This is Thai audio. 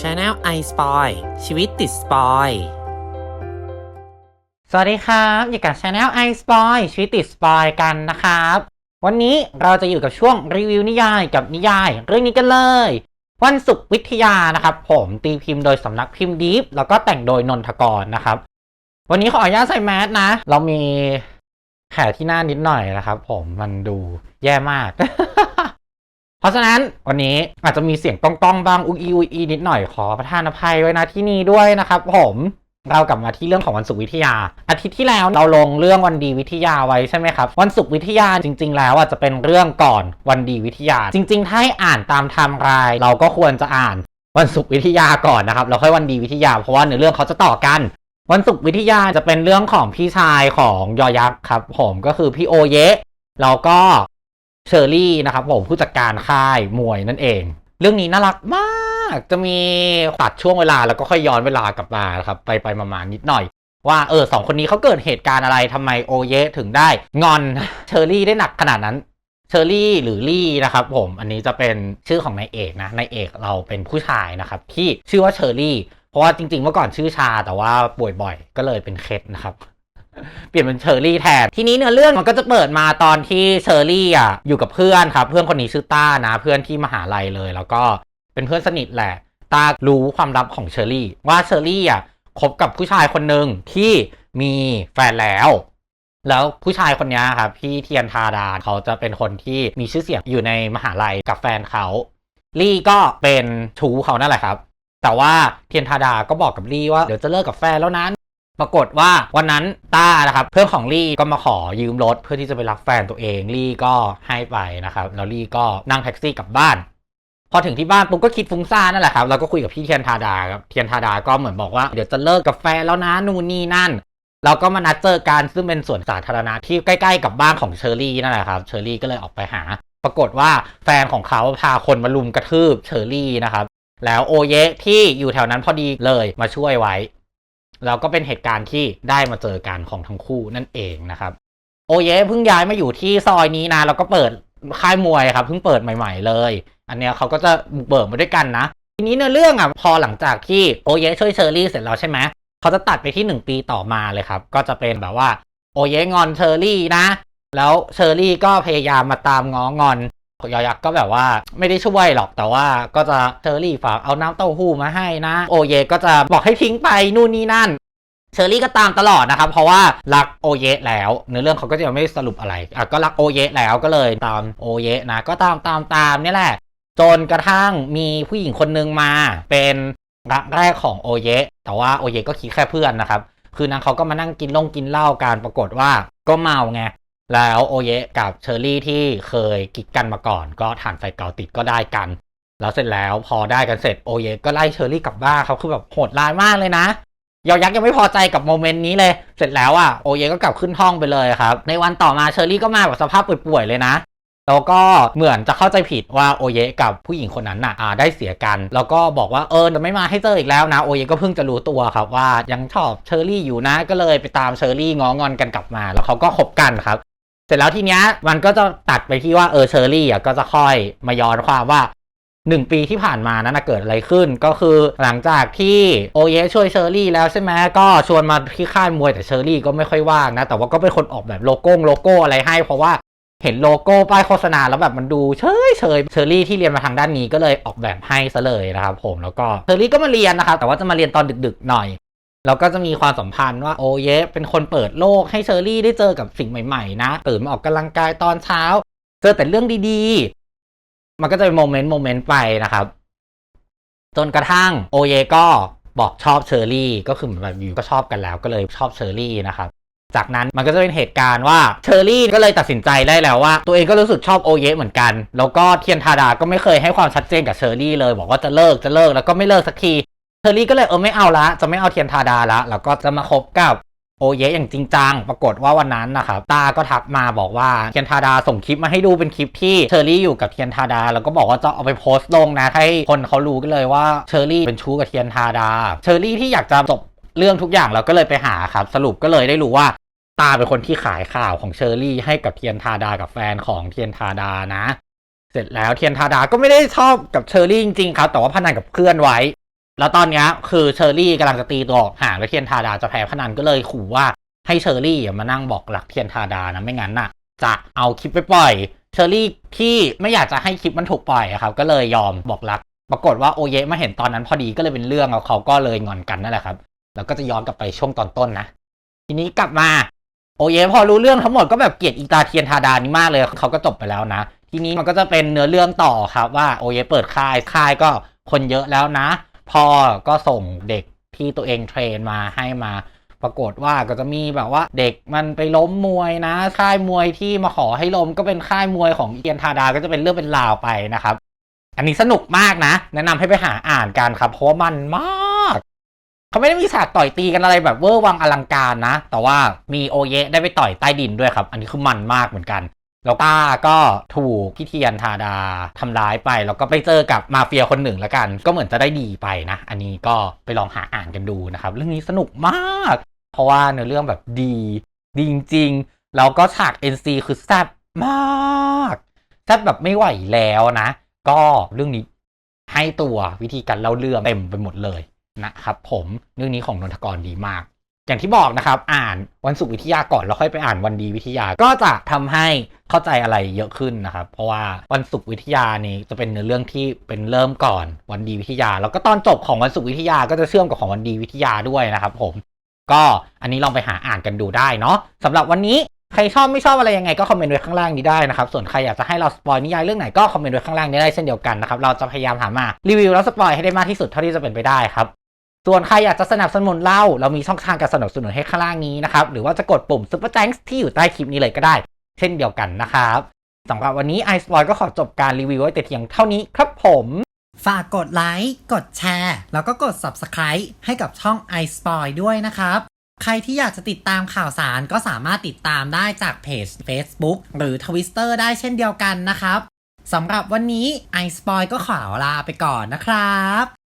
Channel i Spoil ชีวิตติดสปอยสวัสดีครับอยู่กับ Channel i Spoil ชีวิตติดสปอยกันนะครับ วันนี้เราจะอยู่กับช่วงรีวิวนิยายกับนิยาย เรื่องนี้กันเลย วันศุกร์วิทยานะครับ ผมตีพิมพ์โดยสำนักพิมพ์ดีฟแล้วก็แต่งโดยนนทกรนะครับ วันนี้ขออนุญาตใส่แมสนะ เรามีแผลที่หน้านิดหน่อยนะครับ ผมมันดูแย่มาก ราะฉะนั้นวันนี้อาจจะมีเสียงต้องต้อง ๆ บ้างอุยอีอุยอีนิดหน่อยขอประทานอภัยไว้นะที่นี่ด้วยนะครับผมเรากลับมาที่เรื่องของวันศุกร์วิทยา อาทิตย์ที่แล้วเราลงเรื่องวันดีวิทยาไว้ใช่ไหมครับวันศุกร์วิทยาจริง ๆ แล้วอะจะเป็นเรื่องก่อนวันดีวิทยา จริง ๆ ถ้าให้อ่านตามไทม์ไลน์เราก็ควรจะอ่านวันศุกร์วิทยาก่อนนะครับแล้วค่อยวันดีวิทยาเพราะว่าเนื้อเรื่องเขาจะต่อกันวันศุกร์วิทยาจะเป็นเรื่องของพี่ชายของยอยักษ์ครับผมก็คือพี่โอเยะแล้วก็ เชอรี่นะครับผมผู้จัดการค่ายมวยนั่นเอง เรื่องนี้น่ารักมากจะมีตัดช่วงเวลาแล้วก็ค่อยย้อนเวลากลับมาครับไปไปมาๆนิดหน่อย ว่าเออสองคนนี้เขาเกิดเหตุการณ์อะไรทำไมโอเยถึงได้งอนเชอรี่ได้หนักขนาดนั้นเชอรี่หรือลี่นะครับผมอันนี้จะเป็นชื่อของนายเอกนะนายเอกเราเป็นผู้ชายนะครับที่ชื่อว่าเชอรี่ เพราะว่าจริงๆเมื่อก่อนชื่อชาแต่ว่าป่วยบ่อยก็เลยเป็นเคสนะครับ เปลี่ยนเป็นเชอรี่แทน ทีนี้เนื้อเรื่องมันก็จะเปิดมาตอนที่เชอรี่อะอยู่กับเพื่อนครับ เพื่อนคนนี้ชื่อต้านะ เพื่อนที่มหาลัยเลย แล้วก็เป็นเพื่อนสนิทแหละ ต้ารู้ความลับของเชอรี่ ว่าเชอรี่อะคบกับผู้ชายคนหนึ่งที่มีแฟนแล้ว แล้วผู้ชายคนนี้ครับพี่เทียนทาดาเขาจะเป็นคนที่มีชื่อเสียงอยู่ในมหาลัยกับแฟนเขาลี่ก็เป็นชู้เขานั่นแหละครับ แต่ว่าเทียนทาดาก็บอกกับลี่ว่าเดี๋ยวจะเลิกกับแฟนแล้วนั้น ปรากฏว่าวันนั้นต้านะครับเพื่อนของลี่ก็มาขอยืมรถเพื่อที่จะไปรับแฟนตัวเองลี่ก็ให้ไปนะครับแล้วลี่ก็นั่งแท็กซี่กลับบ้าน พอถึงที่บ้านปุ๊บก็คิดฟุ้งซ่านนั่นแหละครับแล้วก็คุยกับพี่เทียนทาดาครับเทียนทาดาก็เหมือนบอกว่าเดี๋ยวจะเลิกกับแฟนแล้วนะนู่นนี่นั่นเราก็มานัดเจอกันซึ่งเป็นสวนสาธารณะที่ใกล้ๆกับบ้านของเชอรี่นั่นแหละครับเชอรี่ก็เลยออกไปหา ปรากฏว่าแฟนของเขาพาคนมาลุมกระทืบเชอรี่นะครับแล้วโอเยะที่อยู่แถวนั้นพอดีเลยมาช่วยไว้ แล้วก็เป็นเหตุการณ์ที่ได้มาเจอกันของทั้งคู่นั่นเองนะครับ โอเยเพิ่งย้ายมาอยู่ที่ซอยนี้นะแล้วก็เปิดค่ายมวยครับเพิ่งเปิดใหม่ ๆ เลย อันเนี้ยเขาก็จะบุกเบิกมาด้วยกันนะ ทีนี้ในเรื่องอะพอหลังจากที่โอเยช่วยเชอรี่เสร็จแล้วใช่ไหมเขาจะตัดไปที่หนึ่งปีต่อมาเลยครับ ก็จะเป็นแบบว่าโอเยงอนเชอรี่นะ แล้วเชอรี่ก็พยายามมาตามง้องอน ยอยักษ์ก็แบบว่าไม่ได้ช่วยหรอกแต่ว่าก็จะเชอรี่ฝากเอาน้ำเต้าหู้มาให้นะ โอเยก็จะบอกให้ทิ้งไปนู่นนี่นั่นเชอรี่ก็ตามตลอดนะครับ เพราะว่ารักโอเยะแล้วเนื้อเรื่องเขาก็จะไม่สรุปอะไรอะก็รักโอเยะแล้วก็เลยตามโอเยะนะก็ตามตามตามนี่แหละ จนกระทั่งมีผู้หญิงคนนึงมาเป็นรักแรกของโอเยะแต่ว่าโอเยะก็คิดแค่เพื่อนนะครับคือนางเขาก็มานั่งกินลงกินเหล้ากันปรากฏว่าก็เมาไง แล้วโอเยะกับเชอรี่ที่เคยกิ๊กกันมาก่อน ก็ฐานไฟเก่าติดก็ได้กัน แล้วเสร็จแล้วพอได้กันเสร็จโอเยะก็ไล่เชอรี่กลับบ้านเขาคือแบบโหดร้ายมากเลยนะยอยักษ์ยังไม่พอใจกับโมเมนต์นี้เลย เสร็จแล้วอะโอเยะก็กลับขึ้นห้องไปเลยครับ ในวันต่อมาเชอรี่ก็มาแบบสภาพป่วยๆเลยนะ แล้วก็เหมือนจะเข้าใจผิดว่าโอเยะกับผู้หญิงคนนั้นน่ะได้เสียกัน แล้วก็บอกว่าเออจะไม่มาให้เจออีกแล้วนะ โอเยะก็เพิ่งจะรู้ตัวครับว่ายังชอบเชอรี่อยู่นะ ก็เลยไปตามเชอรี่ง้องอนกันกลับมา แล้วเขาก็คบกันครับ เสร็จแล้วทีเนี้ยมันก็จะตัดไปที่ว่าเออเชอรี่อะก็จะค่อยมาย้อนความว่าหนึ่งปีที่ผ่านมานั้นนะเกิดอะไรขึ้นก็คือหลังจากที่โอเยช่วยเชอรี่แล้วใช่ไหมก็ชวนมาที่ค่ายมวยแต่เชอรี่ก็ไม่ค่อยว่างนะ แต่ว่าก็เป็นคนออกแบบโลโก้โลโก้อะไรให้ เพราะว่าเห็นโลโก้ป้ายโฆษณาแล้วแบบมันดูเฉยเฉยเชอรี่ที่เรียนมาทางด้านนี้ก็เลยออกแบบให้ซะเลยนะครับผมแล้วก็เชอรี่ก็มาเรียนนะครับแต่ว่าจะมาเรียนตอนดึกๆหน่อย แล้วก็จะมีความสัมพันธ์ว่าโอเยเป็นคนเปิดโลกให้เชอรี่ได้เจอกับสิ่งใหม่ๆ นะ ตื่นมาออกกำลังกายตอนเช้า เจอแต่เรื่องดีๆ มันก็จะเป็นโมเมนต์โมเมนต์ไปนะครับ จนกระทั่งโอเยก็บอกชอบเชอรี่ ก็คือเหมือนแบบอยู่ก็ชอบกันแล้วก็เลยชอบเชอรี่นะครับจากนั้นมันก็จะเป็นเหตุการณ์ว่าเชอรี่ก็เลยตัดสินใจได้แล้วว่า ตัวเองก็รู้สึกชอบโอเยะเหมือนกัน แล้วก็เทียนทาดาก็ไม่เคยให้ความชัดเจนกับเชอรี่เลย บอกว่าจะเลิกจะเลิกแล้วก็ไม่เลิกสักที อรี่ก็เลยเออไม่เอาละ จะไม่เอาเทียนทาดาละ แล้วก็จะมาคบกับโอเยะอย่างจริงจัง ปรากฏว่าวันนั้นนะครับ ตาก็ทักมาบอกว่าเทียนทาดาส่งคลิปมาให้ดูเป็นคลิปที่เชอรี่อยู่กับเทียนทาดา แล้วก็บอกว่าจะเอาไปโพสต์ลงนะ ให้คนเขารู้กันเลยว่าเชอรี่เป็นชู้กับเทียนทาดา เชอรี่ที่อยากจะจบเรื่องทุกอย่างเราก็เลยไปหาครับ สรุปก็เลยได้รู้ว่าตาเป็นคนที่ขายข่าวของเชอรี่ให้กับเทียนทาดากับแฟนของเทียนทาดานะ เสร็จแล้วเทียนทาดาก็ไม่ได้ชอบกับเชอรี่จริงๆครับ แต่ว่าพนันกับเพื่อนไว้ แล้วตอนนี้คือเชอรี่กำลังจะตีตัวออกห่างแล้วเทียนทาดาจะแพ้พนันก็เลยขู่ว่าให้เชอรี่อ่มานั่งบอกหลักเทียนทาดานะไม่งั้นน่ะ จะเอาคลิปไปปล่อยเชอรี่ที่ไม่อยากจะให้คลิปมันถูกปล่อยอะครับก็เลยยอมบอกรัก ปรากฏว่าโอเยะมาเห็นตอนนั้นพอดีก็เลยเป็นเรื่องแล้วเขาก็เลยงอนกันนั่นแหละครับ แล้วก็จะย้อนกลับไปช่วงตอนต้นนะ ทีนี้กลับมาโอเยพอรู้เรื่องทั้งหมดก็แบบเกลียดอีตาเทียนทาดานี่มากเลยเขาก็จบไปแล้วนะ ทีนี้มันก็จะเป็นเนื้อเรื่องต่อครับว่าโอเยเปิดค่ายค่ายก็คนเยอะแล้วนะ พ่อก็ส่งเด็กที่ตัวเองเทรนมาให้มา ปรากฏว่าก็จะมีแบบว่าเด็กมันไปล้มมวยนะ ค่ายมวยที่มาขอให้ล้มก็เป็นค่ายมวยของเทียนทาดาก็จะเป็นเรื่องเป็นราวไปนะครับ อันนี้สนุกมากนะ แนะนำให้ไปหาอ่านกันครับ เพราะว่ามันมากเขาไม่ได้มีฉากต่อยตีกันอะไรแบบเวอร์วังอลังการนะ แต่ว่ามีโอเยะได้ไปต่อยใต้ดินด้วยครับ อันนี้คือมันมากเหมือนกัน แล้วป้าก็ถูกพี่เทียนทาดาทำร้ายไป แล้วก็ไปเจอกับมาเฟียคนหนึ่งแล้วกัน ก็เหมือนจะได้ดีไปนะ อันนี้ก็ไปลองหาอ่านกันดูนะครับ เรื่องนี้สนุกมาก เพราะว่าเนื้อเรื่องแบบดีดีจริงๆแล้วก็ฉาก NC คือแซ่บมากแซ่บแบบไม่ไหวแล้วนะ ก็เรื่องนี้ให้ตัววิธีการเล่าเรื่องเต็มไปหมดเลยนะครับผมเรื่องนี้ของนนทกรดีมาก อย่างที่บอกนะครับ อ่านวันศุกร์วิทยาก่อนแล้วค่อยไปอ่านวันดีวิทยาก็จะทำให้เข้าใจอะไรเยอะขึ้นนะครับ เพราะว่าวันศุกร์วิทยานี่จะเป็นเนื้อเรื่องที่เป็นเริ่มก่อนวันดีวิทยา แล้วก็ตอนจบของวันศุกร์วิทยาก็จะเชื่อมกับของวันดีวิทยาด้วยนะครับ ผม ก็อันนี้ลองไปหาอ่านกันดูได้เนาะสำหรับวันนี้ใครชอบไม่ชอบอะไรยังไงก็คอมเมนต์ไว้ข้างล่างนี้ได้นะครับ ส่วนใครอยากจะให้เราสปอยนิยายเรื่องไหนก็คอมเมนต์ไว้ข้างล่างนี้ได้เช่นเดียวกันนะครับ เราจะพยายามหามารีวิวแล้วสปอยให้ได้มากที่สุดเท่าที่จะเป็นไปได้ครับ ส่วนใครอยากจะสนับสนุนเรา เรามีช่องทางการสนับสนุนให้ข้างล่างนี้นะครับ หรือว่าจะกดปุ่ม Super Thanks ที่อยู่ใต้คลิปนี้เลยก็ได้ เช่นเดียวกันนะครับสำหรับวันนี้ i s p o i ก็ขอจบการรีวิวไว้แต่เพียงเท่านี้ครับผม ฝากกดไลค์ กดแชร์ แล้วก็กด Subscribe ให้กับช่อง i s p o i ด้วยนะครับ ใครที่อยากจะติดตามข่าวสารก็สามารถติดตามได้จากเพจ Facebook หรือ Twitter ได้เช่นเดียวกันนะครับสำหรับวันนี้ i s p o i ก็ขอลาไปก่อนนะครับ